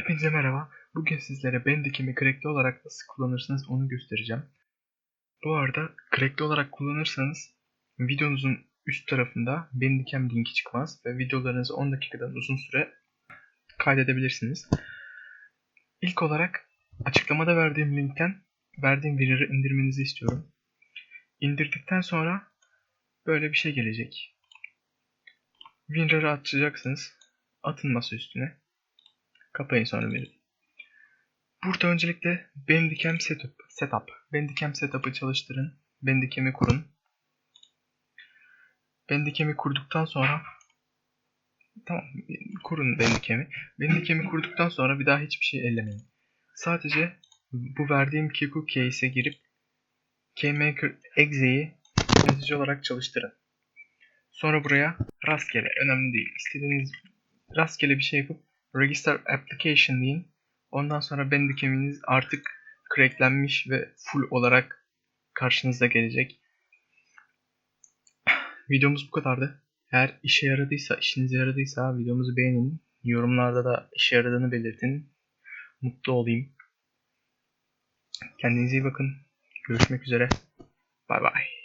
Hepinize merhaba. Bugün sizlere Bandicam'i crackli olarak nasıl kullanırsınız onu göstereceğim. Bu arada crackli olarak kullanırsanız videonuzun üst tarafında Bandicam linki çıkmaz ve videolarınızı 10 dakikadan uzun süre kaydedebilirsiniz. İlk olarak açıklamada verdiğim linkten verdiğim Winrar'ı indirmenizi istiyorum. İndirdikten sonra böyle bir şey gelecek. Winrar'ı açacaksınız. Atın masa üstüne. Kapayın sonra verin. Burada öncelikle Bandicam Setup, Setup. Bandicam Setup'ı çalıştırın. Bandicam'i kurun. Bandicam'i kurduktan sonra tamam kurun Bandicam'i. Bandicam'i kurduktan sonra bir daha hiçbir şey ellemeyin. Sadece bu verdiğim Kiku case'e girip KMaker exe'yi yönetici olarak çalıştırın. Sonra buraya rastgele, önemli değil. İstediğiniz rastgele bir şey yapıp Register Application deyin. Ondan sonra Bandicam'iniz artık cracklenmiş ve full olarak karşınıza gelecek. Videomuz bu kadardı. Eğer işe yaradıysa, işinize yaradıysa videomuzu beğenin. Yorumlarda da işe yaradığını belirtin. Mutlu olayım. Kendinize iyi bakın. Görüşmek üzere. Bay bay.